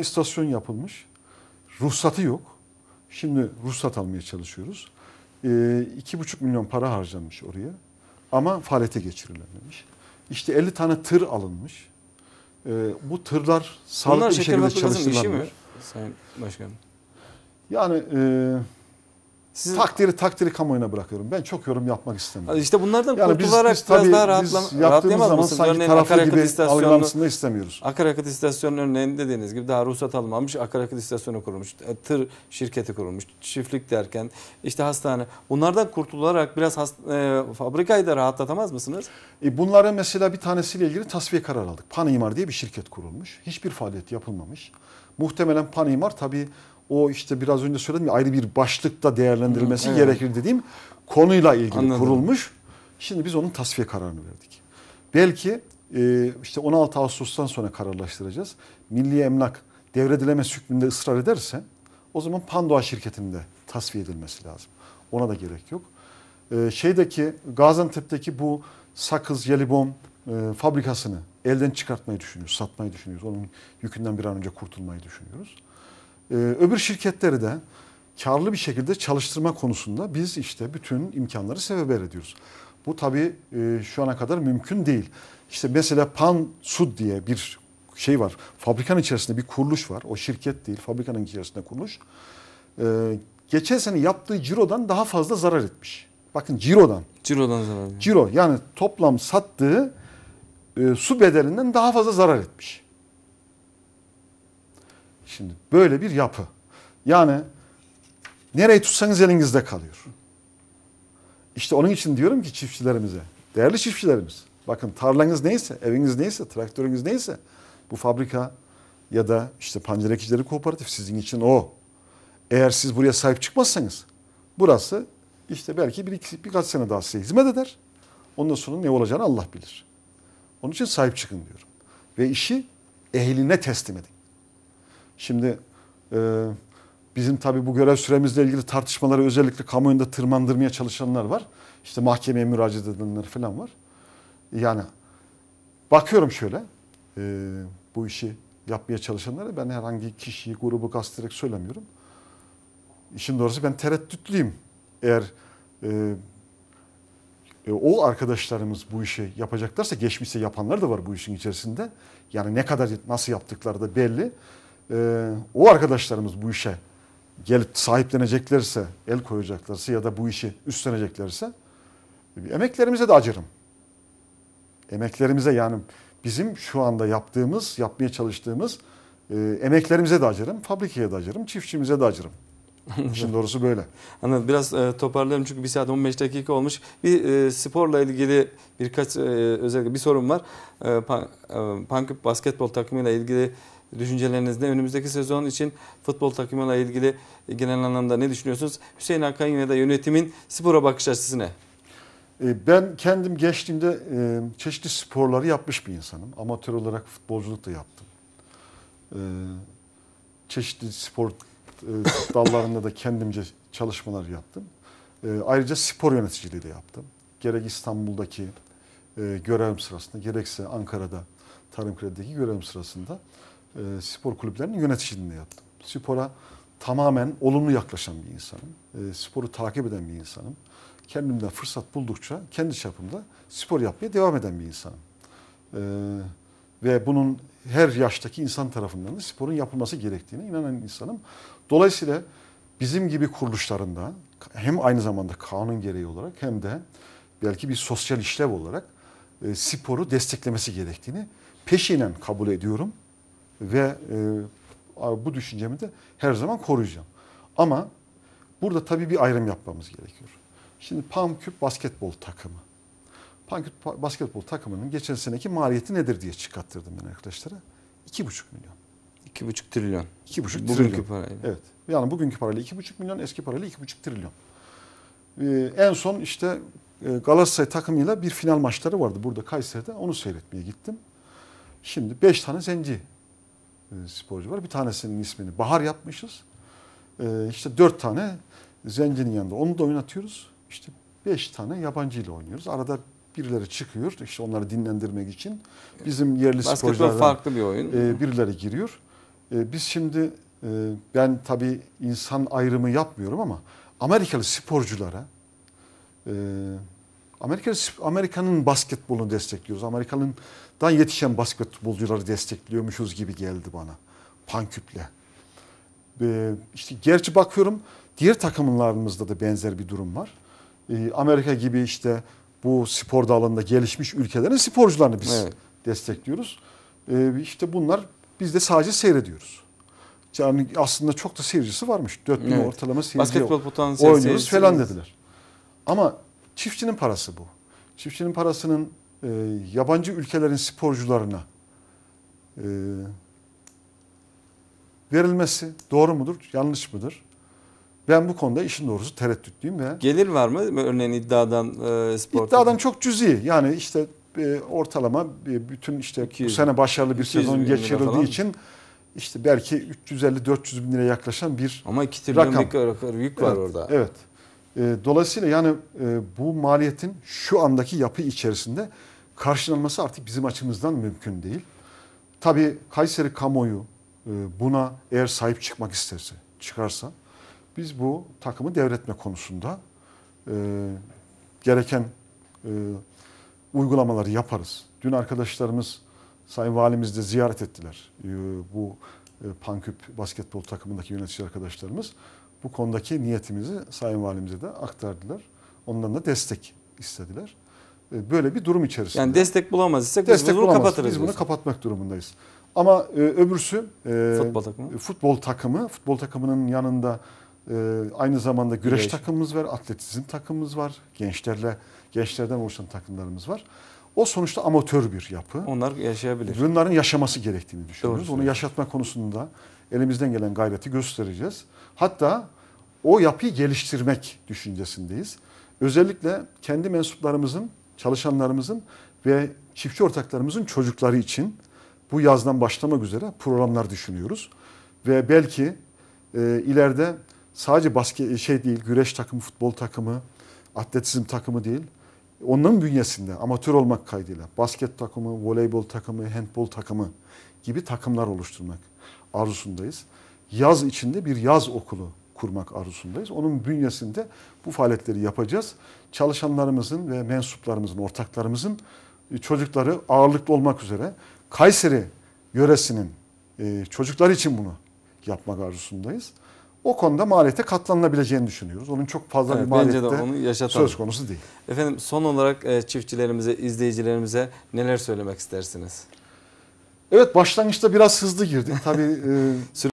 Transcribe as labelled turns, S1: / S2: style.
S1: istasyon yapılmış. Ruhsatı yok. Şimdi ruhsat almaya çalışıyoruz. Ee, iki buçuk milyon para harcanmış oraya. Ama faaliyete geçirilememiş. İşte 50 tane tır alınmış. Ee, bu tırlar sağlıklı
S2: Bunlar
S1: bir şekilde
S2: fabrikasının işi mi
S1: çalıştırılamıyor.
S2: Sayın Başkanım?
S1: Yani e,
S2: Sizin,
S1: takdiri takdiri kamuoyuna bırakıyorum. Ben çok yorum yapmak istemiyorum.
S2: işte bunlardan
S1: Yani biz,
S2: kurtularak
S1: biz tabii
S2: biraz daha
S1: biz
S2: rahatlam
S1: yaptığımız
S2: rahatlayamaz
S1: zaman
S2: mısınız?
S1: sanki
S2: Örneğin akaryakıt istasyonunu
S1: istemiyoruz.
S2: Akaryakıt istasyonu örneğin dediğiniz gibi daha ruhsat alınmamış akaryakıt istasyonu kurulmuş. e, Tır şirketi kurulmuş. Çiftlik derken işte hastane. Bunlardan kurtularak biraz hast- e, fabrikayı da rahatlatamaz mısınız?
S1: E bunların mesela bir tanesiyle ilgili tasfiye kararı aldık. Panimar diye bir şirket kurulmuş. Hiçbir faaliyet yapılmamış. Muhtemelen Panimar tabii o işte biraz önce söyledim ya ayrı bir başlıkta değerlendirilmesi
S2: Hı, evet.
S1: gerekir dediğim konuyla ilgili
S2: Anladım.
S1: kurulmuş. Şimdi biz onun tasfiye kararını verdik. Belki e, işte 16 Ağustos'tan sonra kararlaştıracağız. Milli Emlak devredileme hükmünde ısrar ederse o zaman Pandoğa şirketinin de tasfiye edilmesi lazım. Ona da gerek yok. E, şeydeki Gaziantep'teki bu sakız, jelibon e, fabrikasını elden çıkartmayı düşünüyoruz, satmayı düşünüyoruz. Onun yükünden bir an önce kurtulmayı düşünüyoruz. E, öbür şirketleri de karlı bir şekilde çalıştırma konusunda biz işte bütün imkanları sebeber ediyoruz. Bu tabii e, şu ana kadar mümkün değil. İşte mesela Pan Sud diye bir şey var. Fabrikanın içerisinde bir kuruluş var. O şirket değil, fabrikanın içerisinde kuruluş. E, geçen sene yaptığı cirodan daha fazla zarar etmiş. Bakın cirodan.
S2: Ciro'dan zarar.
S1: Ciro yani toplam sattığı e, su bedelinden daha fazla zarar etmiş. Şimdi böyle bir yapı. Yani nereyi tutsanız elinizde kalıyor. İşte onun için diyorum ki çiftçilerimize, değerli çiftçilerimiz, bakın tarlanız neyse, eviniz neyse, traktörünüz neyse, bu fabrika ya da işte Pancar Ekicileri Kooperatif sizin için o. Eğer siz buraya sahip çıkmazsanız, burası işte belki bir, iki, birkaç sene daha size hizmet eder. Ondan sonra ne olacağını Allah bilir. Onun için sahip çıkın diyorum. Ve işi ehline teslim edin. Şimdi e, bizim tabii bu görev süremizle ilgili tartışmaları özellikle kamuoyunda tırmandırmaya çalışanlar var. İşte mahkemeye müracaat edenler falan var. Yani bakıyorum şöyle e, bu işi yapmaya çalışanlara ben herhangi kişiyi, grubu kastederek söylemiyorum. İşin doğrusu ben tereddütlüyüm. Eğer e, e, o arkadaşlarımız bu işi yapacaklarsa geçmişte yapanlar da var bu işin içerisinde. Yani ne kadar nasıl yaptıkları da belli. E, o arkadaşlarımız bu işe gelip sahipleneceklerse, el koyacaklarsa ya da bu işi üstleneceklerse e, emeklerimize de acırım. Emeklerimize yani bizim şu anda yaptığımız, yapmaya çalıştığımız e, emeklerimize de acırım, fabrikaya da acırım, çiftçimize de acırım. İşin doğrusu böyle.
S2: Anladım. Biraz e, toparlayalım çünkü bir saat 15 dakika olmuş. Bir e, sporla ilgili birkaç e, özellikle bir sorun var. E, pan, e, Panküp basketbol takımıyla ilgili düşünceleriniz ne? Önümüzdeki sezon için futbol takımıyla ilgili genel anlamda ne düşünüyorsunuz? Hüseyin Hakan ya da yönetimin spora bakış açısı ne?
S1: E, Ben kendim gençliğimde e, çeşitli sporları yapmış bir insanım. Amatör olarak futbolculuk da yaptım. E, Çeşitli spor dallarında da kendimce çalışmalar yaptım. Ayrıca spor yöneticiliği de yaptım. Gerek İstanbul'daki görevim sırasında gerekse Ankara'da Tarım Kredi'deki görevim sırasında e, spor kulüplerinin yöneticiliğini yaptım. Spora tamamen olumlu yaklaşan bir insanım. E, Sporu takip eden bir insanım kendimden fırsat buldukça kendi çapımda spor yapmaya devam eden bir insanım. Ee, ve bunun her yaştaki insan tarafından da sporun yapılması gerektiğine inanan insanım. Dolayısıyla bizim gibi kuruluşlarında hem aynı zamanda kanun gereği olarak hem de belki bir sosyal işlev olarak e, sporu desteklemesi gerektiğini peşinen kabul ediyorum ve e, bu düşüncemi de her zaman koruyacağım. Ama burada tabii bir ayrım yapmamız gerekiyor. Şimdi Panküp basketbol takımı. Panküp basketbol takımının geçen seneki maliyeti nedir diye çıkarttırdım ben arkadaşlara. 2,5 milyon.
S2: 2,5 trilyon.
S1: 2,5
S2: Bugünkü
S1: trilyon.
S2: parayla.
S1: Evet. Yani bugünkü parayla 2,5 milyon, eski parayla 2,5 trilyon. Ee, en son işte e, Galatasaray takımıyla bir final maçları vardı burada Kayseri'de. Onu seyretmeye gittim. Şimdi 5 tane zenci sporcu var. Bir tanesinin ismini Bahar yapmışız. E, işte 4 tane zencinin yanında onu da oynatıyoruz. İşte 5 tane yabancı ile oynuyoruz. Arada birileri çıkıyor işte onları dinlendirmek için. Bizim yerli
S2: Basketbol
S1: sporculardan
S2: farklı bir oyun.
S1: e, birileri giriyor. e, biz şimdi e, ben tabii insan ayrımı yapmıyorum ama Amerikalı sporculara e, Amerika Amerika'nın basketbolunu destekliyoruz. Amerika'dan yetişen basketbolcuları destekliyormuşuz gibi geldi bana. Panküple. E, işte gerçi bakıyorum diğer takımlarımızda da benzer bir durum var. E, Amerika gibi işte bu spor dalında gelişmiş ülkelerin sporcularını biz
S2: Evet.
S1: destekliyoruz. E, işte bunlar biz de sadece seyrediyoruz. Yani aslında çok da seyircisi varmış. 4000
S2: Evet.
S1: ortalama seyirci
S2: Basketbol potansiyeli
S1: oynuyoruz falan dediler. Ama çiftçinin parası bu. Çiftçinin parasının e, yabancı ülkelerin sporcularına e, verilmesi doğru mudur, yanlış mıdır? Ben bu konuda işin doğrusu tereddütlüyüm ve
S2: Gelir var mı? Örneğin iddiadan e, spor.
S1: iddiadan çok cüzi. Yani işte e, ortalama e, bütün işte
S2: 200
S1: bu sene başarılı bir
S2: 200
S1: sezon
S2: lira
S1: geçirildiği için işte belki 350-400 bin liraya yaklaşan bir
S2: Ama 2 trilyonluk
S1: Rakam.
S2: yük var
S1: Evet,
S2: orada.
S1: Evet. E, dolayısıyla yani e, bu maliyetin şu andaki yapı içerisinde karşılanması artık bizim açımızdan mümkün değil. Tabii Kayseri kamuoyu e, buna eğer sahip çıkmak isterse, çıkarsa biz bu takımı devretme konusunda e, gereken uygulamaları yaparız. Dün arkadaşlarımız Sayın Valimiz de ziyaret ettiler. Bu Panküp basketbol takımındaki yönetici arkadaşlarımız bu konudaki niyetimizi Sayın Valimize de aktardılar. Ondan da destek istediler. E, Böyle bir durum içerisinde.
S2: Yani destek bulamaz isek biz
S1: destek
S2: bunu
S1: bulamaz.
S2: kapatırız.
S1: Biz bunu
S2: diyorsun.
S1: kapatmak durumundayız. Ama e, öbürsü e,
S2: Futbol takımı.
S1: futbol takımı, futbol takımının yanında e, aynı zamanda güreş,
S2: Güreş.
S1: takımımız var, atletizm takımımız var, gençlerle gençlerden oluşan takımlarımız var. O sonuçta amatör bir yapı.
S2: Onlar yaşayabilir.
S1: Bunların yaşaması gerektiğini düşünüyoruz.
S2: Doğru
S1: Onu yaşatma konusunda elimizden gelen gayreti göstereceğiz. Hatta o yapıyı geliştirmek düşüncesindeyiz. Özellikle kendi mensuplarımızın, çalışanlarımızın ve çiftçi ortaklarımızın çocukları için bu yazdan başlamak üzere programlar düşünüyoruz. Ve belki e, ileride sadece basket şey değil, güreş takımı, futbol takımı, atletizm takımı değil, onların bünyesinde amatör olmak kaydıyla basket takımı, voleybol takımı, handbol takımı gibi takımlar oluşturmak arzusundayız. Yaz içinde bir yaz okulu kurmak arzusundayız. Onun bünyesinde bu faaliyetleri yapacağız. Çalışanlarımızın ve mensuplarımızın, ortaklarımızın e, çocukları ağırlıklı olmak üzere Kayseri yöresinin e, çocuklar için bunu yapmak arzusundayız. O konuda maliyete katlanılabileceğini düşünüyoruz. Onun çok fazla
S2: Evet,
S1: bir
S2: bence de
S1: maliyette
S2: onu yaşatalım.
S1: söz konusu değil.
S2: Efendim son olarak e, çiftçilerimize, izleyicilerimize neler söylemek istersiniz?
S1: Evet başlangıçta biraz hızlı girdik. Tabii e,